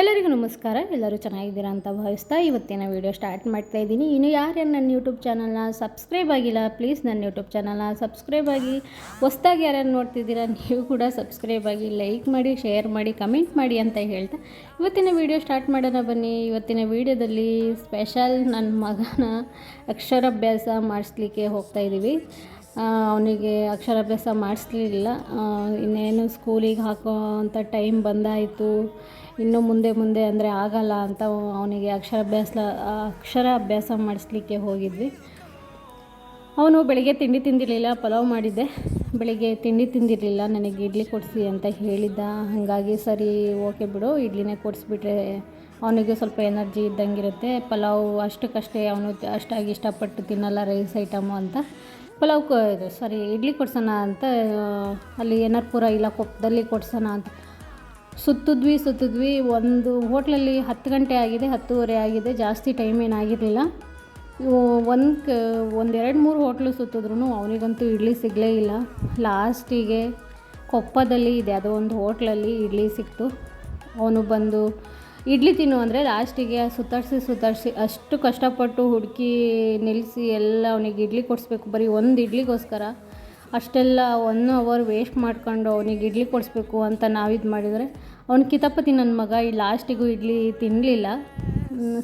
ಎಲ್ಲರಿಗೂ ನಮಸ್ಕಾರ. ಎಲ್ಲರೂ ಚೆನ್ನಾಗಿದ್ದೀರಾ ಅಂತ ಭಾವಿಸ್ತಾ ಇವತ್ತಿನ ವೀಡಿಯೋ ಸ್ಟಾರ್ಟ್ ಮಾಡ್ತಾ ಇದ್ದೀನಿ. ಇನ್ನು ಯಾರ್ಯಾರು ನನ್ನ ಯೂಟ್ಯೂಬ್ ಚಾನಲ್ನ ಸಬ್ಸ್ಕ್ರೈಬ್ ಆಗಿಲ್ಲ ಪ್ಲೀಸ್ ನನ್ನ ಯೂಟ್ಯೂಬ್ ಚಾನಲ್ನ ಸಬ್ಸ್ಕ್ರೈಬ್ ಆಗಿ. ಹೊಸ್ದಾಗಿ ಯಾರ್ಯಾರು ನೋಡ್ತಿದ್ದೀರಾ, ನೀವು ಕೂಡ ಸಬ್ಸ್ಕ್ರೈಬ್ ಆಗಿ. ಲೈಕ್ ಮಾಡಿ ಶೇರ್ ಮಾಡಿ ಕಮೆಂಟ್ ಮಾಡಿ ಅಂತ ಹೇಳ್ತಾ. ಇವತ್ತಿನ ವೀಡಿಯೋ ಸ್ಟಾರ್ಟ್ ಮಾಡೋಣ ಬನ್ನಿ. ಇವತ್ತಿನ ವೀಡಿಯೋದಲ್ಲಿ ಸ್ಪೆಷಲ್ ನನ್ನ ಮಗನ ಅಕ್ಷರಾಭ್ಯಾಸ ಮಾಡಿಸ್ಲಿಕ್ಕೆ ಹೋಗ್ತಾ ಇದ್ದೀವಿ ಅವನಿಗೆ ಅಕ್ಷರಾಭ್ಯಾಸ ಮಾಡಿಸ್ಲಿಲ್ಲ. ಇನ್ನೇನು ಸ್ಕೂಲಿಗೆ ಹಾಕೋ ಅಂಥ ಟೈಮ್ ಬಂದಾಯಿತು. ಇನ್ನು ಮುಂದೆ ಮುಂದೆ ಅಂದರೆ ಆಗಲ್ಲ ಅಂತ ಅವನಿಗೆ ಅಕ್ಷರಾಭ್ಯಾಸ ಅಕ್ಷರ ಅಭ್ಯಾಸ ಮಾಡಿಸ್ಲಿಕ್ಕೆ ಹೋಗಿದ್ವಿ. ಅವನು ಬೆಳಿಗ್ಗೆ ತಿಂಡಿ ತಿಂದಿರಲಿಲ್ಲ, ಪಲಾವ್ ಮಾಡಿದ್ದೆ. ಬೆಳಿಗ್ಗೆ ತಿಂಡಿ ತಿಂದಿರಲಿಲ್ಲ, ನನಗೆ ಇಡ್ಲಿ ಕೊಡಿಸಿ ಅಂತ ಹೇಳಿದ್ದ. ಹಾಗಾಗಿ ಸರಿ ಓಕೆ ಬಿಡು, ಇಡ್ಲಿನೇ ಕೊಡಿಸ್ಬಿಟ್ರೆ ಅವನಿಗೆ ಸ್ವಲ್ಪ ಎನರ್ಜಿ ಇದ್ದಂಗಿರುತ್ತೆ. ಪಲಾವ್ ಅಷ್ಟಕ್ಕಷ್ಟೇ ಅವನು ಅಷ್ಟಾಗಿ ಇಷ್ಟಪಟ್ಟು ತಿನ್ನಲ್ಲ ರೈಸ್ ಐಟಮು ಅಂತ. ಪಲಾವ್ ಇದು, ಸಾರಿ, ಇಡ್ಲಿ ಕೊಡ್ಸೋಣ ಅಂತ ಅಲ್ಲಿ ಎನ್ ಆರ್ ಇಲ್ಲ ಕೊಪ್ಪದಲ್ಲಿ ಕೊಡ್ಸೋಣ ಅಂತ. ಸುತ್ತಿದ್ವಿ ಸುತ್ತಿದ್ವಿ, ಒಂದು ಹೋಟ್ಲಲ್ಲಿ ಹತ್ತು ಗಂಟೆ ಆಗಿದೆ, ಹತ್ತುವರೆ ಆಗಿದೆ, ಜಾಸ್ತಿ ಟೈಮ್ ಏನಾಗಿರಲಿಲ್ಲ ಒಂದು ಕ ಒಂದೆರಡು ಮೂರು ಹೋಟ್ಲು ಸುತ್ತಿದ್ರು ಅವನಿಗಂತೂ ಇಡ್ಲಿ ಸಿಗಲೇ ಇಲ್ಲ. ಲಾಸ್ಟಿಗೆ ಕೊಪ್ಪದಲ್ಲಿ ಇದೆ, ಅದು ಒಂದು ಹೋಟ್ಲಲ್ಲಿ ಇಡ್ಲಿ ಸಿಕ್ತು. ಅವನು ಬಂದು ಇಡ್ಲಿ ತಿನ್ನು ಅಂದರೆ ಲಾಸ್ಟಿಗೆ ಸುತ್ತಾಡಿಸಿ ಸುತ್ತಾಡಿಸಿ ಅಷ್ಟು ಕಷ್ಟಪಟ್ಟು ಹುಡುಕಿ ನಿಲ್ಲಿಸಿ ಎಲ್ಲ ಅವನಿಗೆ ಇಡ್ಲಿ ಕೊಡಿಸ್ಬೇಕು. ಬರೀ ಒಂದು ಇಡ್ಲಿಗೋಸ್ಕರ ಅಷ್ಟೆಲ್ಲ ಒನ್ ಅವರ್ ವೇಸ್ಟ್ ಮಾಡ್ಕೊಂಡು ಅವನಿಗೆ ಇಡ್ಲಿ ಕೊಡಿಸ್ಬೇಕು ಅಂತ ನಾವಿದು ಮಾಡಿದರೆ ಅವ್ನು ಕಿತಪತಿ ನನ್ನ ಮಗ. ಈ ಲಾಸ್ಟಿಗೂ ಇಡ್ಲಿ ತಿನ್ನಲಿಲ್ಲ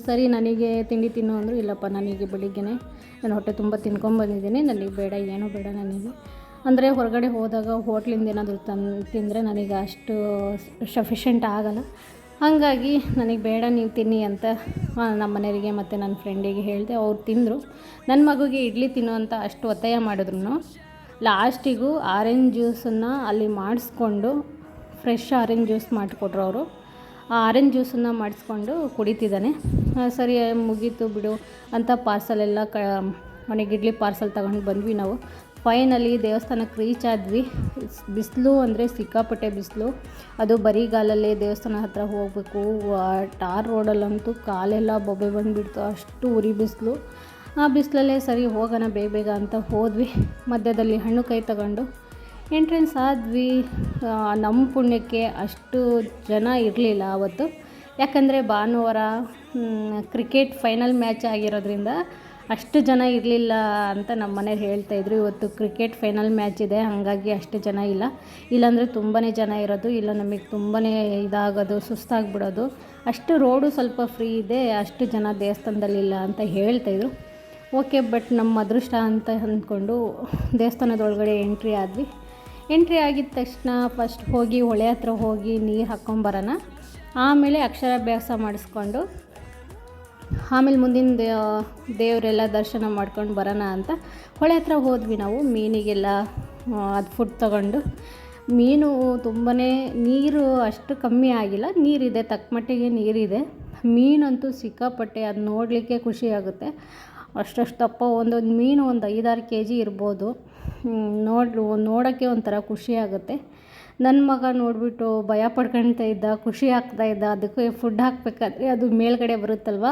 ಸರಿ, ನನಗೆ ತಿಂಡಿ ತಿನ್ನು ಅಂದರು, ಇಲ್ಲಪ್ಪ, ನನಗೆ ಬೆಳಿಗ್ಗೆನೆ ನಾನು ಹೊಟ್ಟೆ ತುಂಬ ತಿನ್ಕೊಂಬಂದಿದ್ದೀನಿ ನನಗೆ ಬೇಡ, ಏನೂ ಬೇಡ ನನಗೆ. ಅಂದರೆ ಹೊರಗಡೆ ಹೋದಾಗ ಹೋಟ್ಲಿಂದ ಏನಾದರೂ ತಂದು ತಿಂದರೆ ನನಗೆ ಅಷ್ಟು ಸಫಿಷಿಯೆಂಟ್ ಆಗಲ್ಲ. ಹಾಗಾಗಿ ನನಗೆ ಬೇಡ ನೀವು ತಿನ್ನಿ ಅಂತ ನಮ್ಮ ಮನೆಯವರಿಗೆ ಮತ್ತು ನನ್ನ ಫ್ರೆಂಡಿಗೆ ಹೇಳಿದೆ, ಅವ್ರು ತಿಂದರು. ನನ್ನ ಮಗುಗೆ ಇಡ್ಲಿ ತಿನ್ನು ಅಂತ ಅಷ್ಟು ಒತ್ತಾಯ ಮಾಡಿದ್ರು ಲಾಸ್ಟಿಗೂ ಆರೆಂಜ್ ಜ್ಯೂಸನ್ನು ಅಲ್ಲಿ ಮಾಡಿಸ್ಕೊಂಡು ಫ್ರೆಶ್ ಆರೆಂಜ್ ಜ್ಯೂಸ್ ಮಾಡಿಕೊಟ್ರು ಅವರು. ಆ ಆರೆಂಜ್ ಜ್ಯೂಸನ್ನು ಮಾಡಿಸ್ಕೊಂಡು ಕುಡಿತಿದ್ದಾನೆ. ಸರಿ, ಮುಗೀತು ಬಿಡು ಅಂತ ಪಾರ್ಸಲೆಲ್ಲ ಕ, ಮನೆಗೆ ಇಡ್ಲಿ ಪಾರ್ಸಲ್ ತಗೊಂಡು ಬಂದ್ವಿ ನಾವು. ಫೈನಲಿ ದೇವಸ್ಥಾನಕ್ಕೆ ರೀಚ್ ಆದ್ವಿ. ಬಿಸಿಲು ಅಂದರೆ ಸಿಕ್ಕಾಪಟ್ಟೆ ಬಿಸಿಲು. ಅದು ಬರಿಗಾಲಲ್ಲೇ ದೇವಸ್ಥಾನ ಹತ್ರ ಹೋಗಬೇಕು. ಟಾರ್ ರೋಡಲ್ಲಂತೂ ಕಾಲೆಲ್ಲ ಬೊಬ್ಬೆ ಬಂದುಬಿಡ್ತು. ಅಷ್ಟು ಉರಿ ಬಿಸಿಲು. ಆ ಬಿಸಿಲಲ್ಲೇ ಸರಿ ಹೋಗೋಣ ಬೇಗ ಬೇಗ ಅಂತ ಹೋದ್ವಿ. ಮಧ್ಯದಲ್ಲಿ ಹಣ್ಣು ಕೈ ತಗೊಂಡು ಎಂಟ್ರೆನ್ಸ್ ಆದ್ವಿ. ನಮ್ಮ ಪುಣ್ಯಕ್ಕೆ ಅಷ್ಟು ಜನ ಇರಲಿಲ್ಲ ಆವತ್ತು ಯಾಕಂದರೆ ಭಾನುವಾರ ಕ್ರಿಕೆಟ್ ಫೈನಲ್ ಮ್ಯಾಚ್ ಆಗಿರೋದ್ರಿಂದ ಅಷ್ಟು ಜನ ಇರಲಿಲ್ಲ ಅಂತ ನಮ್ಮ ಮನೇಲಿ ಹೇಳ್ತಾಯಿದ್ರು ಇವತ್ತು ಕ್ರಿಕೆಟ್ ಫೈನಲ್ ಮ್ಯಾಚ್ ಇದೆ, ಹಾಗಾಗಿ ಅಷ್ಟು ಜನ ಇಲ್ಲ. ಇಲ್ಲಾಂದರೆ ತುಂಬಾ ಜನ ಇರೋದು, ಇಲ್ಲ ನಮಗೆ ತುಂಬಾ ಇದಾಗೋದು, ಸುಸ್ತಾಗಿಬಿಡೋದು. ಅಷ್ಟು ರೋಡು ಸ್ವಲ್ಪ ಫ್ರೀ ಇದೆ, ಅಷ್ಟು ಜನ ದೇವಸ್ಥಾನದಲ್ಲಿಲ್ಲ ಅಂತ ಹೇಳ್ತಾಯಿದ್ರು ಓಕೆ ಬಟ್ ನಮ್ಮ ಅದೃಷ್ಟ ಅಂತ ಅಂದ್ಕೊಂಡು ದೇವಸ್ಥಾನದೊಳಗಡೆ ಎಂಟ್ರಿ ಆದ್ವಿ. ಎಂಟ್ರಿ ಆಗಿದ ತಕ್ಷಣ ಫಸ್ಟ್ ಹೋಗಿ ಹೊಳೆ ಹತ್ರ ಹೋಗಿ ನೀರು ಹಾಕ್ಕೊಂಬರೋಣ ಆಮೇಲೆ ಅಕ್ಷರಾಭ್ಯಾಸ ಮಾಡಿಸ್ಕೊಂಡು ಆಮೇಲೆ ಮುಂದಿನ ದೇವರೆಲ್ಲ ದರ್ಶನ ಮಾಡ್ಕೊಂಡು ಬರೋಣ ಅಂತ. ಹೊಳೆ ಹತ್ರ ಹೋದ್ವಿ ನಾವು, ಮೀನಿಗೆಲ್ಲ ಅದು ಫುಡ್ ತಗೊಂಡು. ಮೀನು ತುಂಬಾ ನೀರು ಅಷ್ಟು ಕಮ್ಮಿ ಆಗಿಲ್ಲ, ನೀರಿದೆ, ತಕ್ಕ ಮಟ್ಟಿಗೆ ನೀರಿದೆ. ಮೀನಂತೂ ಸಿಕ್ಕಾಪಟ್ಟೆ, ಅದು ನೋಡಲಿಕ್ಕೆ ಖುಷಿ ಆಗುತ್ತೆ. ಅಷ್ಟಷ್ಟು ದಪ್ಪ ಒಂದೊಂದು ಮೀನು ಒಂದು ಐದಾರು ಕೆ ಜಿ ಇರ್ಬೋದು ನೋಡಿ ನೋಡೋಕ್ಕೆ ಒಂಥರ ಖುಷಿ ಆಗುತ್ತೆ. ನನ್ನ ಮಗ ನೋಡಿಬಿಟ್ಟು ಭಯ ಪಡ್ಕೊಳ್ತಾ ಇದ್ದ, ಖುಷಿ ಆಗ್ತಾ ಇದ್ದ, ಅದಕ್ಕೆ ಫುಡ್ ಹಾಕಬೇಕಾದ್ರೆ ಅದು ಮೇಲ್ಗಡೆ ಬರುತ್ತಲ್ವ?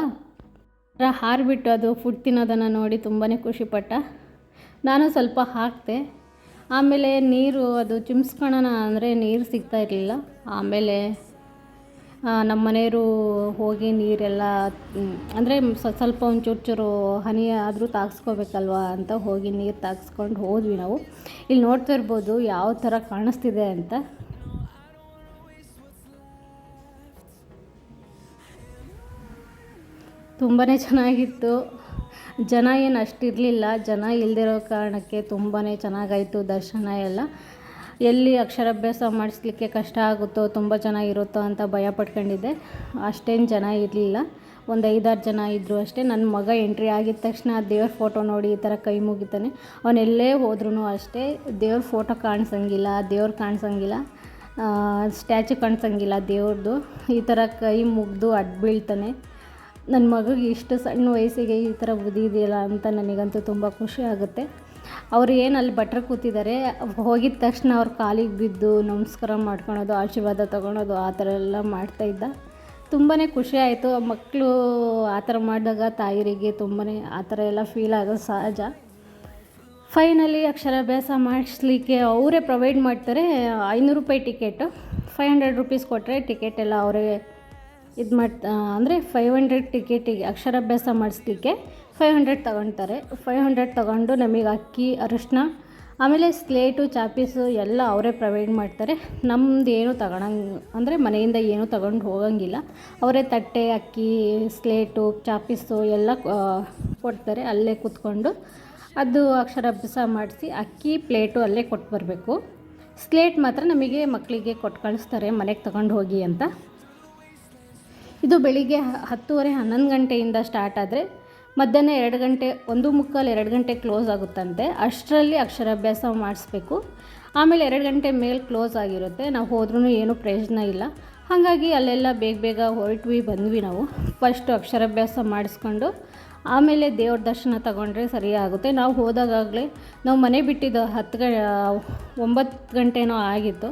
ಹಾರಿಬಿಟ್ಟು ಅದು ಫುಡ್ ತಿನ್ನೋದನ್ನು ನೋಡಿ ತುಂಬಾ ಖುಷಿಪಟ್ಟ. ನಾನು ಸ್ವಲ್ಪ ಹಾಕಿದೆ ಆಮೇಲೆ ನೀರು ಅದು ಚಿಮ್ಸ್ಕೊಳ್ಳೋಣ ಅಂದರೆ ನೀರು ಸಿಗ್ತಾ ಇರಲಿಲ್ಲ. ಆಮೇಲೆ ನಮ್ಮ ಮನೆಯವರು ಹೋಗಿ ನೀರೆಲ್ಲ ಅಂದರೆ ಸ್ವಲ್ಪ ಒಂದು ಚೂರು ಚೂರು ಹನಿ ಆದರೂ ತಾಗಿಸ್ಕೋಬೇಕಲ್ವ ಅಂತ ಹೋಗಿ ನೀರು ತಾಗಿಸ್ಕೊಂಡು ಹೋದ್ವಿ ನಾವು. ಇಲ್ಲಿ ನೋಡ್ತಾ ಇರ್ಬೋದು ಯಾವ ಥರ ಕಾಣಿಸ್ತಿದೆ ಅಂತ. ತುಂಬಾ ಚೆನ್ನಾಗಿತ್ತು. ಜನ ಏನು ಅಷ್ಟಿರಲಿಲ್ಲ. ಜನ ಇಲ್ಲದಿರೋ ಕಾರಣಕ್ಕೆ ತುಂಬಾ ಚೆನ್ನಾಗಾಯಿತು ದರ್ಶನ ಎಲ್ಲ. ಎಲ್ಲಿ ಅಕ್ಷರಾಭ್ಯಾಸ ಮಾಡಿಸ್ಲಿಕ್ಕೆ ಕಷ್ಟ ಆಗುತ್ತೋ, ತುಂಬ ಜನ ಇರುತ್ತೋ ಅಂತ ಭಯ ಪಟ್ಕೊಂಡಿದ್ದೆ. ಅಷ್ಟೇನು ಜನ ಇರಲಿಲ್ಲ. ಒಂದು ಐದಾರು ಜನ ಇದ್ದರು ಅಷ್ಟೇ. ನನ್ನ ಮಗ ಎಂಟ್ರಿ ಆಗಿದ ತಕ್ಷಣ ದೇವ್ರ ಫೋಟೋ ನೋಡಿ ಈ ಥರ ಕೈ ಮುಗಿತಾನೆ. ಅವನೆಲ್ಲೇ ಹೋದ್ರೂ ಅಷ್ಟೇ ದೇವ್ರ ಫೋಟೋ ಕಾಣಿಸಂಗಿಲ್ಲ, ದೇವ್ರು ಕಾಣಿಸಂಗಿಲ್ಲ ಸ್ಟ್ಯಾಚು ಕಾಣಿಸಂಗಿಲ್ಲ ದೇವ್ರದ್ದು ಈ ಥರ ಕೈ ಮುಗಿದು ಅಡ್ಡ ಬೀಳ್ತಾನೆ. ನನ್ನ ಮಗುಗೆ ಇಷ್ಟು ಸಣ್ಣ ವಯಸ್ಸಿಗೆ ಈ ಥರ ಇದೆಯಲ್ಲ ಅಂತ ನನಗಂತೂ ತುಂಬ ಖುಷಿ ಆಗುತ್ತೆ. ಅವರು ಏನು ಅಲ್ಲಿ ಭಟ್ರು ಕೂತಿದ್ದಾರೆ, ಹೋಗಿದ ತಕ್ಷಣ ಅವ್ರ ಕಾಲಿಗೆ ಬಿದ್ದು ನಮಸ್ಕಾರ ಮಾಡ್ಕೊಳೋದು, ಆಶೀರ್ವಾದ ತೊಗೊಳೋದು, ಆ ಥರ ಎಲ್ಲ ಮಾಡ್ತಾಯಿದ್ದ ತುಂಬಾ ಖುಷಿ ಆಯಿತು. ಮಕ್ಕಳು ಆ ಥರ ಮಾಡಿದಾಗ ತಾಯಿರಿಗೆ ತುಂಬಾ ಆ ಥರ ಎಲ್ಲ ಫೀಲ್ ಆಗೋದು ಸಹಜ. ಫೈನಲಿ ಅಕ್ಷರಾಭ್ಯಾಸ ಮಾಡಿಸ್ಲಿಕ್ಕೆ ಅವರೇ ಪ್ರೊವೈಡ್ ಮಾಡ್ತಾರೆ, ಐನೂರು ರೂಪಾಯಿ ಟಿಕೆಟು ಫೈವ್ ಹಂಡ್ರೆಡ್ ರುಪೀಸ್ ಕೊಟ್ಟರೆ ಟಿಕೆಟ್ ಎಲ್ಲ ಅವರೇ ಇದು ಮಾಡ್ತಾ ಅಂದರೆ ಫೈವ್ ಹಂಡ್ರೆಡ್ ಟಿಕೆಟಿಗೆ ಅಕ್ಷರಾಭ್ಯಾಸ ಮಾಡಿಸ್ಲಿಕ್ಕೆ ಫೈವ್ ಹಂಡ್ರೆಡ್ ತೊಗೊಳ್ತಾರೆ ಫೈವ್ ಹಂಡ್ರೆಡ್ ತಗೊಂಡು ನಮಗೆ ಅಕ್ಕಿ, ಅರಿಶಿನ, ಆಮೇಲೆ ಸ್ಲೇಟು ಚಾಪೀಸು ಎಲ್ಲ ಅವರೇ ಪ್ರೊವೈಡ್ ಮಾಡ್ತಾರೆ. ನಮ್ದು ಏನು ತಗೊಳಂಗೆ ಅಂದರೆ ಮನೆಯಿಂದ ಏನೂ ತಗೊಂಡು ಹೋಗಂಗಿಲ್ಲ. ಅವರೇ ತಟ್ಟೆ, ಅಕ್ಕಿ ಸ್ಲೇಟು ಚಾಪೀಸು ಎಲ್ಲ ಕೊಡ್ತಾರೆ. ಅಲ್ಲೇ ಕೂತ್ಕೊಂಡು ಅದು ಅಕ್ಷರಾಭ್ಯಾಸ ಮಾಡಿಸಿ ಅಕ್ಕಿ ಪ್ಲೇಟು ಅಲ್ಲೇ ಕೊಟ್ಟು ಬರಬೇಕು ಸ್ಲೇಟ್ ಮಾತ್ರ ನಮಗೆ ಮಕ್ಕಳಿಗೆ ಕೊಟ್ಟು ಕಳಿಸ್ತಾರೆ, ಮನೆಗೆ ತಗೊಂಡು ಹೋಗಿ ಅಂತ. ಇದು ಬೆಳಿಗ್ಗೆ ಹತ್ತುವರೆ ಹನ್ನೊಂದು ಗಂಟೆಯಿಂದ ಸ್ಟಾರ್ಟ್ ಆದರೆ ಮಧ್ಯಾಹ್ನ ಎರಡು ಗಂಟೆ, ಒಂದು ಮುಕ್ಕಾಲು ಎರಡು ಗಂಟೆ ಕ್ಲೋಸ್ ಆಗುತ್ತಂತೆ. ಅಷ್ಟರಲ್ಲಿ ಅಕ್ಷರಾಭ್ಯಾಸ ಮಾಡಿಸ್ಬೇಕು. ಆಮೇಲೆ ಎರಡು ಗಂಟೆ ಮೇಲೆ ಕ್ಲೋಸ್ ಆಗಿರುತ್ತೆ. ನಾವು ಹೋದ್ರೂ ಏನೂ ಪ್ರಯೋಜನ ಇಲ್ಲ. ಹಾಗಾಗಿ ಅಲ್ಲೆಲ್ಲ ಬೇಗ ಬೇಗ ಹೊರಟ್ವಿ, ಬಂದ್ವಿ ನಾವು. ಫಸ್ಟು ಅಕ್ಷರಾಭ್ಯಾಸ ಮಾಡಿಸ್ಕೊಂಡು ಆಮೇಲೆ ದೇವ್ರ ದರ್ಶನ ತಗೊಂಡ್ರೆ ಸರಿಯಾಗುತ್ತೆ. ನಾವು ಹೋದಾಗಲೇ ನಾವು ಮನೆ ಬಿಟ್ಟಿದ್ದು ಹತ್ತು ಗ, ಒಂಬತ್ತು ಗಂಟೆನೋ ಆಗಿತ್ತು.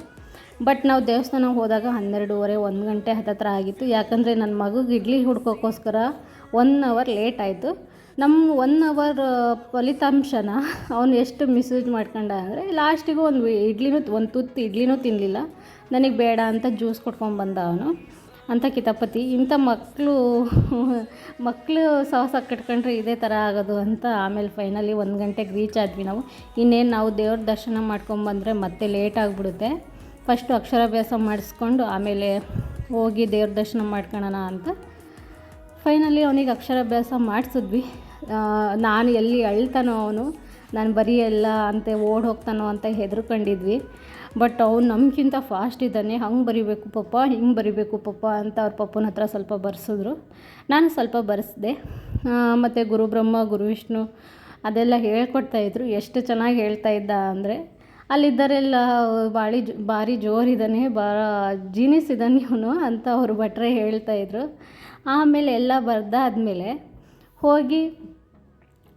ಬಟ್ ನಾವು ದೇವಸ್ಥಾನಕ್ಕೆ ಹೋದಾಗ ಹನ್ನೆರಡೂವರೆ, ಒಂದು ಗಂಟೆ ಹತ್ತತ್ರ ಆಗಿತ್ತು. ಯಾಕಂದರೆ ನನ್ನ ಮಗುಗೆ ಇಡ್ಲಿ ಹುಡ್ಕೋಕ್ಕೋಸ್ಕರ ಒನ್ ಅವರ್ ಲೇಟ್ ಆಯಿತು. ನಮ್ಮ ಒನ್ ಅವರ್ ಫಲಿತಾಂಶನ ಅವನು ಎಷ್ಟು ಮಿಸ್ಯೂಸ್ ಮಾಡ್ಕೊಂಡ ಅಂದರೆ ಲಾಸ್ಟಿಗೂ ಒಂದು ಇಡ್ಲಿನೂ, ಒಂದು ತುತ್ತು ಇಡ್ಲಿನೂ ತಿನ್ನಲಿಲ್ಲ ನನಗೆ ಬೇಡ ಅಂತ ಜ್ಯೂಸ್ ಕೊಟ್ಕೊಂಡು ಬಂದ ಅವನು. ಅಂಥ ಕಿತಾಪತಿ, ಇಂಥ ಮಕ್ಕಳು ಮಕ್ಕಳು ಸಾಹಸ ಕಟ್ಕೊಂಡ್ರೆ ಇದೇ ಥರ ಆಗೋದು ಅಂತ ಆಮೇಲೆ ಫೈನಲಿ ಒಂದು ಗಂಟೆಗೆ ರೀಚ್ ಆದ್ವಿ ನಾವು. ಇನ್ನೇನು ನಾವು ದೇವ್ರ ದರ್ಶನ ಮಾಡ್ಕೊಂಬಂದರೆ ಮತ್ತೆ ಲೇಟ್ ಆಗಿಬಿಡುತ್ತೆ. ಫಸ್ಟು ಅಕ್ಷರಾಭ್ಯಾಸ ಮಾಡಿಸ್ಕೊಂಡು ಆಮೇಲೆ ಹೋಗಿ ದೇವ್ರ ದರ್ಶನ ಮಾಡ್ಕೊಳ್ಳೋಣ ಅಂತ. ಫೈನಲಿ ಅವನಿಗೆ ಅಕ್ಷರಾಭ್ಯಾಸ ಮಾಡಿಸಿದ್ವಿ. ನಾನು ಎಲ್ಲಿ ಅಳ್ತಾನೋ ಅವನು, ನಾನು ಬರೆಯಲ್ಲ ಅಂತ ಓಡ್ ಹೋಗ್ತಾನೋ ಅಂತ ಹೆದರ್ಕೊಂಡಿದ್ವಿ. ಬಟ್ ಅವ್ನು ನಮಗಿಂತ ಫಾಸ್ಟ್ ಇದ್ದಾನೆ, ಹಂಗೆ ಬರಿಬೇಕು ಪಪ್ಪ, ಹಿಂಗೆ ಬರಿಬೇಕು ಪಪ್ಪ ಅಂತ ಅವ್ರ ಪಪ್ಪನ ಹತ್ರ ಸ್ವಲ್ಪ ಬರೆಸಿದ್ರು. ನಾನು ಸ್ವಲ್ಪ ಬರೆಸ್ದೆ. ಮತ್ತು ಗುರುಬ್ರಹ್ಮ ಗುರು ವಿಷ್ಣು ಅದೆಲ್ಲ ಹೇಳ್ಕೊಡ್ತಾಯಿದ್ರು ಎಷ್ಟು ಚೆನ್ನಾಗಿ ಹೇಳ್ತಾ ಇದ್ದ ಅಂದರೆ ಅಲ್ಲಿದ್ದರೆಲ್ಲ ಭಾಳ ಭಾರಿ ಜೋರಿದ್ದಾನೆ ಭಾಳ ಜೀನಿಸ್ ಇದ್ದಾನೆ ಇವನು ಅಂತ ಅವರು ಭಟ್ರೆ ಹೇಳ್ತಾಯಿದ್ರು ಆಮೇಲೆ ಎಲ್ಲ ಬರ್ದಾದ್ಮೇಲೆ ಹೋಗಿ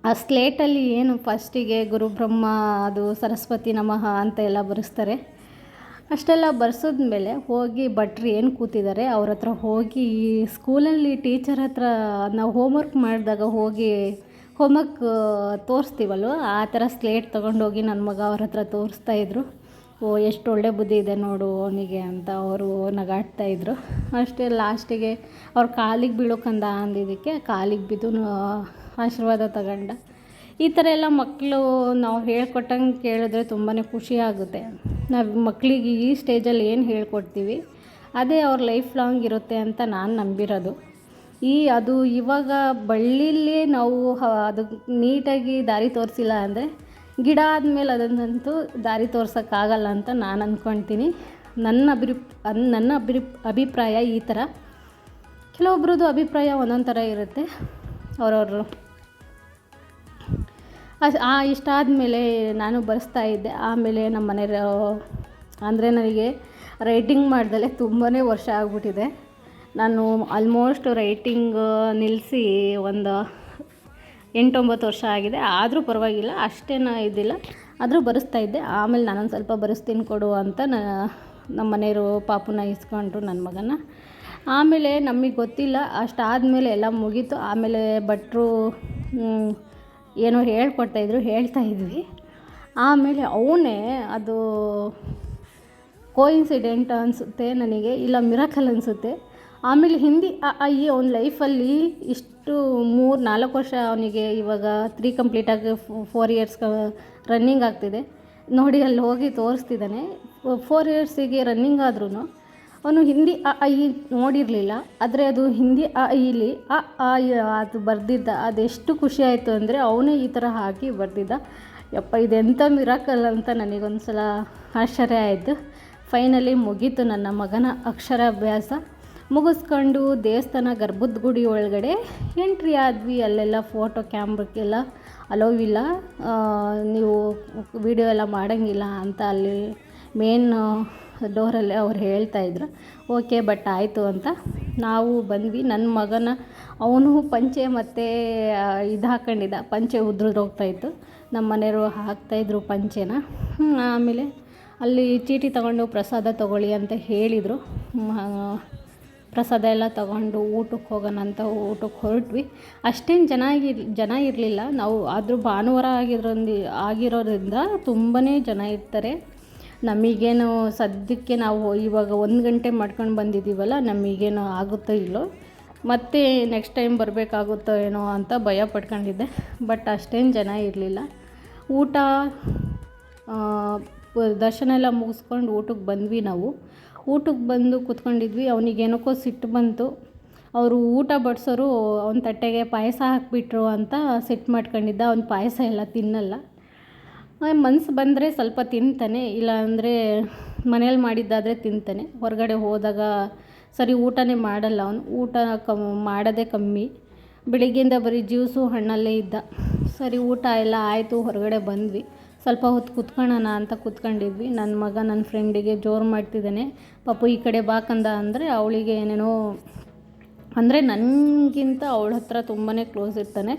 ಆ ಸ್ಲೇಟಲ್ಲಿ ಏನು ಫಸ್ಟಿಗೆ ಗುರುಬ್ರಹ್ಮ ಅದು ಸರಸ್ವತಿ ನಮಃ ಅಂತ ಎಲ್ಲ ಬರೆಸ್ತಾರೆ. ಅಷ್ಟೆಲ್ಲ ಬರ್ಸಿದ್ಮೇಲೆ ಹೋಗಿ ಭಟ್ರು ಏನು ಕೂತಿದ್ದಾರೆ, ಅವ್ರ ಹತ್ರ ಹೋಗಿ ಈ ಸ್ಕೂಲಲ್ಲಿ ಟೀಚರ್ ಹತ್ರ ನಾವು ಹೋಮ್ವರ್ಕ್ ಮಾಡಿದಾಗ ಹೋಗಿ ಹೋಮ್ವರ್ಕ್ ತೋರಿಸ್ತೀವಲ್ವ? ಆ ಥರ ಸ್ಲೇಟ್ ತೊಗೊಂಡೋಗಿ ನನ್ನ ಮಗ ಅವ್ರ ಹತ್ರ ತೋರಿಸ್ತಾ ಇದ್ದರು ಓ, ಎಷ್ಟು ಒಳ್ಳೆ ಬುದ್ಧಿ ಇದೆ ನೋಡು ಅವನಿಗೆ ಅಂತ ಅವರು ನಗಾಡ್ತಾ ಇದ್ದರು ಅಷ್ಟೇ, ಲಾಸ್ಟಿಗೆ ಅವ್ರ ಕಾಲಿಗೆ ಬೀಳೋಕಂದ ಅಂದಿದ್ದಕ್ಕೆ ಕಾಲಿಗೆ ಬಿದ್ದು ಆಶೀರ್ವಾದ ತಗೊಂಡ. ಈ ಥರ ಎಲ್ಲ ಮಕ್ಕಳು ನಾವು ಹೇಳ್ಕೊಟ್ಟಂಗೆ ಕೇಳಿದ್ರೆ ತುಂಬಾ ಖುಷಿ ಆಗುತ್ತೆ. ನಾವು ಮಕ್ಕಳಿಗೆ ಈ ಸ್ಟೇಜಲ್ಲಿ ಏನು ಹೇಳ್ಕೊಡ್ತೀವಿ, ಅದೇ ಅವ್ರ ಲೈಫ್ ಲಾಂಗ್ ಇರುತ್ತೆ ಅಂತ ನಾನು ನಂಬಿರೋದು. ಈ ಅದು ಇವಾಗ ಬಳ್ಳಿಲಿ ನಾವು ಅದು ನೀಟಾಗಿ ದಾರಿ ತೋರಿಸಿಲ್ಲ ಅಂದರೆ ಗಿಡ ಆದಮೇಲೆ ಅದನ್ನಂತೂ ದಾರಿ ತೋರ್ಸೋಕ್ಕಾಗಲ್ಲ ಅಂತ ನಾನು ಅಂದ್ಕೊಳ್ತೀನಿ ನನ್ನ ಅಭಿರು ನನ್ನ ಅಭಿರು, ಅಭಿಪ್ರಾಯ ಈ ಥರ ಕೆಲವೊಬ್ರದ್ದು ಅಭಿಪ್ರಾಯ ಒಂದೊಂದು ಥರ ಇರುತ್ತೆ ಅವ್ರವ್ರು. ಆ ಆ ಇಷ್ಟಾದಮೇಲೆ ನಾನು ಬರೆಸ್ತಾ ಇದ್ದೆ. ಆಮೇಲೆ ನಮ್ಮ ಮನೆಯವರು ಅಂದರೆ ನನಗೆ ರೈಟಿಂಗ್ ಮಾಡ್ದಲೇ ತುಂಬಾ ವರ್ಷ ಆಗ್ಬಿಟ್ಟಿದೆ. ನಾನು ಆಲ್ಮೋಸ್ಟ್ ರೈಟಿಂಗ್ ನಿಲ್ಲಿಸಿ ಒಂದು ಎಂಟೊಂಬತ್ತು ವರ್ಷ ಆಗಿದೆ. ಆದರೂ ಪರವಾಗಿಲ್ಲ, ಅಷ್ಟೇನು ಇದಿಲ್ಲ. ಆದರೂ ಬರೆಸ್ತಾ ಇದ್ದೆ. ಆಮೇಲೆ ನಾನೊಂದು ಸ್ವಲ್ಪ ಬರೆಸ್ತೀನಿ ಕೊಡು ಅಂತ ನ, ನಮ್ಮ ಮನೆಯವರು ಪಾಪುನ ಇಸ್ಕೊಂಡ್ರು ನನ್ನ ಮಗನ. ಆಮೇಲೆ ನಮಗೆ ಗೊತ್ತಿಲ್ಲ, ಅಷ್ಟಾದಮೇಲೆ ಎಲ್ಲ ಮುಗೀತು. ಆಮೇಲೆ ಭಟ್ರು ಏನೋ ಹೇಳ್ಕೊಡ್ತಾಯಿದ್ರು ಹೇಳ್ತಾ ಇದ್ವಿ. ಆಮೇಲೆ ಅವನೇ ಅದು ಕೋಇನ್ಸಿಡೆಂಟ್ ಅನಿಸುತ್ತೆ ನನಗೆ, ಇಲ್ಲ ಮಿರಾಕಲ್ ಅನಿಸುತ್ತೆ. ಆಮೇಲೆ ಹಿಂದಿ ಅ ಆ ಅವ್ನ ಲೈಫಲ್ಲಿ ಇಷ್ಟು ಮೂರು, ನಾಲ್ಕು ವರ್ಷ ಅವನಿಗೆ ಇವಾಗ ತ್ರೀ ಕಂಪ್ಲೀಟಾಗಿ ಫೋರ್ ಇಯರ್ಸ್ ರನ್ನಿಂಗ್ ಆಗ್ತಿದೆ. ನೋಡಿ ಅಲ್ಲಿ ಹೋಗಿ ತೋರಿಸ್ತಿದ್ದಾನೆ. ಫೋರ್ ಇಯರ್ಸಿಗೆ ರನ್ನಿಂಗ್ ಆದ್ರೂ ಅವನು ಹಿಂದಿ ಅ ಆ ನೋಡಿರಲಿಲ್ಲ. ಆದರೆ ಅದು ಹಿಂದಿ ಅ ಇಲಿ ಅ ಆ ಅದು ಬರೆದಿದ್ದ, ಅದೆಷ್ಟು ಖುಷಿ ಆಯಿತು ಅಂದರೆ ಅವನೇ ಈ ಥರ ಹಾಕಿ ಬರೆದಿದ್ದ. ಯಪ್ಪ ಇದೆಂಥ ಮಿರಾಕಲ್ ಅಂತ ನನಗೊಂದು ಸಲ ಆಶ್ಚರ್ಯ ಆಯಿತು. ಫೈನಲಿ ಮುಗೀತು ನನ್ನ ಮಗನ ಅಕ್ಷರಾಭ್ಯಾಸ. ಮುಗಿಸ್ಕೊಂಡು ದೇವಸ್ಥಾನ ಗರ್ಭದ ಗುಡಿ ಒಳಗಡೆ ಎಂಟ್ರಿ ಆದ್ವಿ. ಅಲ್ಲೆಲ್ಲ ಫೋಟೋ ಕ್ಯಾಮ್ರಕ್ಕೆಲ್ಲ ಅಲೋವಿಲ್ಲ. ಇಲ್ಲ ನೀವು ವಿಡಿಯೋ ಎಲ್ಲ ಮಾಡೋಂಗಿಲ್ಲ ಅಂತ ಅಲ್ಲಿ ಮೇನ್ ಡೋರಲ್ಲಿ ಅವ್ರು ಹೇಳ್ತಾ ಇದ್ರು. ಓಕೆ ಬಟ್ ಆಯಿತು ಅಂತ. ನಾವು ಬಂದ್ವಿ. ನನ್ನ ಮಗನ ಅವನು ಪಂಚೆ ಮತ್ತು ಇದು ಹಾಕ್ಕೊಂಡಿದ್ದ ಪಂಚೆ ಉದ್ರದ್ದು ಹೋಗ್ತಾಯಿತ್ತು ನಮ್ಮ ಮನೆಯವರು ಹಾಕ್ತಾಯಿದ್ರು ಪಂಚೆನ. ಆಮೇಲೆ ಅಲ್ಲಿ ಚೀಟಿ ತಗೊಂಡು ಪ್ರಸಾದ ತಗೊಳ್ಳಿ ಅಂತ ಹೇಳಿದರು. ಪ್ರಸಾದ ಎಲ್ಲ ತಗೊಂಡು ಊಟಕ್ಕೆ ಹೋಗೋಣ ಅಂತ ಊಟಕ್ಕೆ ಹೊರಟ್ವಿ. ಅಷ್ಟೇನು ಜನ ಜನ ಇರಲಿಲ್ಲ. ನಾವು ಆದರೂ ಭಾನುವಾರ ಆಗಿರೋದ್ರಿಂದ ಆಗಿರೋದ್ರಿಂದ ತುಂಬಾ ಜನ ಇರ್ತಾರೆ. ನಮಗೇನು ಸದ್ಯಕ್ಕೆ ನಾವು ಇವಾಗ ಒಂದು ಗಂಟೆ ಮಾಡ್ಕೊಂಡು ಬಂದಿದ್ದೀವಲ್ಲ, ನಮಗೇನು ಆಗುತ್ತೋ ಇಲ್ಲೋ. ಮತ್ತೆ ನೆಕ್ಸ್ಟ್ ಟೈಮ್ ಬರಬೇಕಾಗುತ್ತೋ ಏನೋ ಅಂತ ಭಯ ಪಡ್ಕೊಂಡಿದ್ದೆ. ಬಟ್ ಅಷ್ಟೇನು ಜನ ಇರಲಿಲ್ಲ. ಊಟ ದರ್ಶನ ಎಲ್ಲ ಮುಗಿಸ್ಕೊಂಡು ಊಟಕ್ಕೆ ಬಂದ್ವಿ ನಾವು. ಊಟಕ್ಕೆ ಬಂದು ಕೂತ್ಕೊಂಡಿದ್ವಿ. ಅವನಿಗೇನಕ್ಕೋ ಸಿಟ್ಟು ಬಂತು. ಅವರು ಊಟ ಬಡಿಸೋರು ಅವನ ತಟ್ಟೆಗೆ ಪಾಯಸ ಹಾಕಿಬಿಟ್ರು ಅಂತ ಸಿಟ್ಟು ಮಾಡ್ಕೊಂಡಿದ್ದ. ಅವ್ನು ಪಾಯಸ ಎಲ್ಲ ತಿನ್ನಲ್ಲ. ಮನಸ್ಸು ಬಂದರೆ ಸ್ವಲ್ಪ ತಿಂತಾನೆ, ಇಲ್ಲಾಂದರೆ ಮನೇಲಿ ಮಾಡಿದ್ದಾದರೆ ತಿಂತಾನೆ. ಹೊರಗಡೆ ಹೋದಾಗ ಸರಿ ಊಟನೇ ಮಾಡಲ್ಲ ಅವನು. ಊಟ ಕಮ್, ಮಾಡೋದೇ ಕಮ್ಮಿ. ಬೆಳಿಗ್ಗೆಯಿಂದ ಬರೀ ಜ್ಯೂಸು, ಹಣ್ಣಲ್ಲೇ ಇದ್ದ. ಸರಿ, ಊಟ ಎಲ್ಲ ಆಯಿತು, ಹೊರಗಡೆ ಬಂದ್ವಿ. ಸ್ವಲ್ಪ ಹೊತ್ತು ಕುತ್ಕೊಳ್ಳೋಣ ಅಂತ ಕುತ್ಕೊಂಡಿದ್ವಿ. ನನ್ನ ಮಗ ನನ್ನ ಫ್ರೆಂಡಿಗೆ ಜೋರು ಮಾಡ್ತಿದ್ದಾನೆ. ಪಾಪು ಈ ಕಡೆ ಬಾಕಂದ ಅಂದರೆ ಅವಳಿಗೆ ಏನೇನೋ ಅಂದರೆ ನನಗಿಂತ ಅವಳ ಹತ್ರ ತುಂಬಾ ಕ್ಲೋಸ್ ಇರ್ತಾನೆ.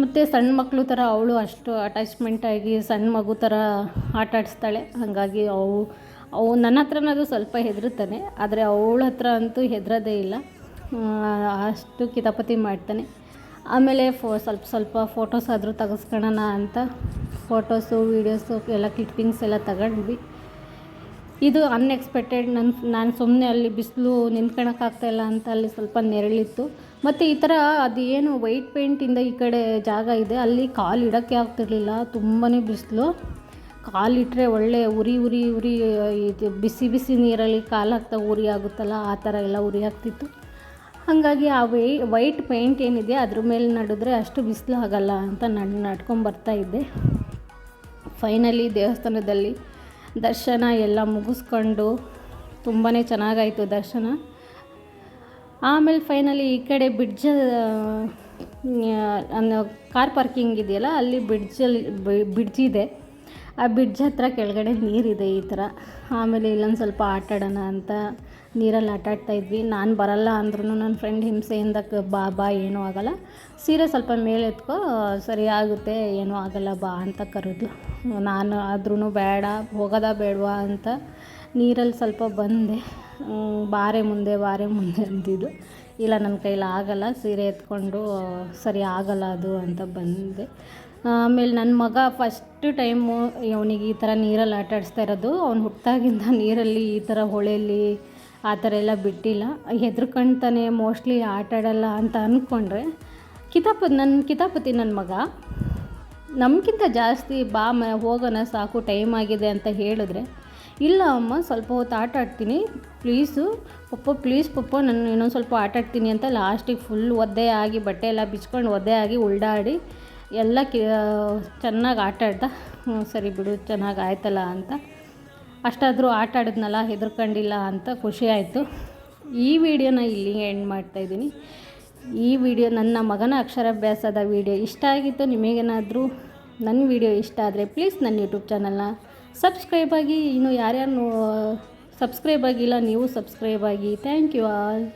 ಮತ್ತು ಸಣ್ಣ ಮಕ್ಕಳು ಥರ ಅವಳು ಅಷ್ಟು ಅಟ್ಯಾಚ್ಮೆಂಟಾಗಿ ಸಣ್ಣ ಮಗು ಥರ ಆಟ ಆಡಿಸ್ತಾಳೆ. ಹಾಗಾಗಿ ಅವು ಅವು ನನ್ನ ಹತ್ರನಾದ್ರೂ ಸ್ವಲ್ಪ ಹೆದರುತ್ತಾನೆ ಆದರೆ ಅವಳ ಹತ್ರ ಅಂತೂ ಹೆದರೋದೇ ಇಲ್ಲ. ಅಷ್ಟು ಕಿತಾಪತಿ ಮಾಡ್ತಾನೆ. ಆಮೇಲೆ ಫೋ, ಸ್ವಲ್ಪ ಸ್ವಲ್ಪ ಫೋಟೋಸ್ ಆದರೂ ತೆಗೆಸ್ಕೊಳ್ಳೋಣ ಅಂತ ಫೋಟೋಸು, ವೀಡಿಯೋಸು ಎಲ್ಲ ಕ್ಲಿಪ್ಪಿಂಗ್ಸ್ ಎಲ್ಲ ತಗೊಂಡ್ವಿ. ಇದು ಅನ್ಎಕ್ಸ್ಪೆಕ್ಟೆಡ್ ನನ್ನ ನಾನು ಸುಮ್ಮನೆ ಅಲ್ಲಿ ಬಿಸಿಲು ನಿಂತ್ಕೊಳಕ್ಕಾಗ್ತಾಯಿಲ್ಲ ಅಂತ ಅಲ್ಲಿ ಸ್ವಲ್ಪ ನೆರಳಿತ್ತು. ಮತ್ತು ಈ ಥರ ಅದು ಏನು ವೈಟ್ ಪೇಂಟಿಂದ ಈ ಕಡೆ ಜಾಗ ಇದೆ, ಅಲ್ಲಿ ಕಾಲು ಇಡೋಕ್ಕೆ ಆಗ್ತಿರ್ಲಿಲ್ಲ ತುಂಬಾ ಬಿಸಿಲು. ಕಾಲಿಟ್ಟರೆ ಒಳ್ಳೆ ಉರಿ ಉರಿ ಉರಿ, ಇದು ಬಿಸಿ ಬಿಸಿ ನೀರಲ್ಲಿ ಕಾಲು ಹಾಕ್ತಾ ಉರಿ ಆಗುತ್ತಲ್ಲ, ಆ ಥರ ಎಲ್ಲ ಉರಿ ಆಗ್ತಿತ್ತು. ಹಾಗಾಗಿ ಆ ವೈ, ವೈಟ್ ಪೇಂಟ್ ಏನಿದೆ ಅದ್ರ ಮೇಲೆ ನಡೆದ್ರೆ ಅಷ್ಟು ಬಿಸಿಲು ಆಗಲ್ಲ ಅಂತ ನಾನು ನಡ್ಕೊಂಬರ್ತಾ ಇದ್ದೆ. ಫೈನಲಿ ದೇವಸ್ಥಾನದಲ್ಲಿ ದರ್ಶನ ಎಲ್ಲ ಮುಗಿಸ್ಕೊಂಡು ತುಂಬಾ ಚೆನ್ನಾಗಾಯಿತು ದರ್ಶನ. ಆಮೇಲೆ ಫೈನಲಿ ಈ ಕಡೆ ಬ್ರಿಡ್ಜ್ ಕಾರ್ ಪಾರ್ಕಿಂಗ್ ಇದೆಯಲ್ಲ, ಅಲ್ಲಿ ಬ್ರಿಡ್ಜಲ್ಲಿ ಬ್ರಿಡ್ಜ್ ಇದೆ. ಆ ಬ್ರಿಡ್ಜ್ ಹತ್ರ ಕೆಳಗಡೆ ನೀರಿದೆ ಈ ಥರ. ಆಮೇಲೆ ಇಲ್ಲೊಂದು ಸ್ವಲ್ಪ ಆಟ ಆಡೋಣ ಅಂತ ನೀರಲ್ಲಿ ಆಟ ಆಡ್ತಾ ಇದ್ವಿ. ನಾನು ಬರಲ್ಲ ಅಂದ್ರೂ ನನ್ನ ಫ್ರೆಂಡ್ ಹಿಂಸೆಯಿಂದ ಬಾ ಬಾ, ಏನೂ ಆಗಲ್ಲ. ಸೀರೆ ಸ್ವಲ್ಪ ಮೇಲೆ ಎತ್ಕೋ, ಸರಿ ಆಗುತ್ತೆ, ಏನೂ ಆಗಲ್ಲ, ಬಾ ಅಂತ ಕರೆದು ನಾನು ಆದ್ರೂ ಬೇಡ, ಹೋಗೋದಾ ಬೇಡವಾ ಅಂತ ನೀರಲ್ಲಿ ಸ್ವಲ್ಪ ಬಂದೆ. ಬಾರೆ ಮುಂದೆ ಬಾರೆ ಮುಂದೆ ಅಂತಿದ್ದು ಇಲ್ಲ ನನ್ನ ಕೈಲಿ ಆಗಲ್ಲ, ಸೀರೆ ಎತ್ಕೊಂಡು, ಸರಿ ಆಗಲ್ಲ ಅದು ಅಂತ ಬಂದೆ. ಆಮೇಲೆ ನನ್ನ ಮಗ ಫಸ್ಟ್ ಟೈಮು ಅವನಿಗೆ ಈ ಥರ ನೀರಲ್ಲಿ ಆಟ ಆಡಿಸ್ತಾ ಇರೋದು. ಅವ್ನು ಹುಟ್ಟಾಗಿಂದ ನೀರಲ್ಲಿ ಈ ಥರ ಹೊಳೆಯಲ್ಲಿ ಆ ಥರ ಎಲ್ಲ ಬಿಟ್ಟಿಲ್ಲ. ಹೆದ್ರ್ಕೊಂತಾನೆ ಮೋಸ್ಟ್ಲಿ ಆಟ ಆಡಲ್ಲ ಅಂತ ಅಂದ್ಕೊಂಡ್ರೆ ಕಿತಾಪತಿ ನನ್ನ ಕಿತಾಪತಿ ನನ್ನ ಮಗ, ನಮಗಿಂತ ಜಾಸ್ತಿ ಬಾ ಮ, ಹೋಗೋಣ ಸಾಕು ಟೈಮ್ ಆಗಿದೆ ಅಂತ ಹೇಳಿದ್ರೆ, ಇಲ್ಲ ಅಮ್ಮ, ಸ್ವಲ್ಪ ಹೊತ್ತು ಆಟ ಆಡ್ತೀನಿ ಪ್ಲೀಸು ಪಪ್ಪ ಪ್ಲೀಸ್ ಪಪ್ಪ, ನಾನು ಇನ್ನೊಂದು ಸ್ವಲ್ಪ ಆಟಾಡ್ತೀನಿ ಅಂತ ಲಾಸ್ಟಿಗೆ ಫುಲ್ ಒದ್ದೆ ಆಗಿ ಬಟ್ಟೆ ಎಲ್ಲ ಬಿಚ್ಕೊಂಡು ಒದ್ದೆ ಆಗಿ ಉಲ್ಡಾಡಿ ಎಲ್ಲ ಕಿ ಚೆನ್ನಾಗಿ ಆಟ ಆಡ್ದ ಹ್ಞೂ ಸರಿ ಬಿಡು, ಚೆನ್ನಾಗಿ ಆಯ್ತಲ್ಲ ಅಂತ. ಅಷ್ಟಾದರೂ ಆಟ ಆಡಿದ್ನಲ್ಲ, ಹೆದರ್ಕೊಂಡಿಲ್ಲ ಅಂತ ಖುಷಿ ಆಯಿತು. ಈ ವಿಡಿಯೋನ ಇಲ್ಲಿಗೆ ಎಂಡ್ ಮಾಡ್ತಾಯಿದ್ದೀನಿ ಈ ವಿಡಿಯೋ ನನ್ನ ಮಗನ ಅಕ್ಷರಾಭ್ಯಾಸದ ವಿಡಿಯೋ ಇಷ್ಟ ಆಗಿತ್ತು, ನಿಮಗೇನಾದರೂ ನನ್ನ ವಿಡಿಯೋ ಇಷ್ಟ ಆದರೆ ಪ್ಲೀಸ್ ನನ್ನ ಯೂಟ್ಯೂಬ್ ಚಾನಲ್ನ ಸಬ್ಸ್ಕ್ರೈಬ್ ಆಗಿ. ಇನ್ನು ಯಾರ್ಯಾರು ಸಬ್ಸ್ಕ್ರೈಬ್ ಆಗಿಲ್ಲ, ನೀವು ಸಬ್ಸ್ಕ್ರೈಬ್ ಆಗಿ. Thank you all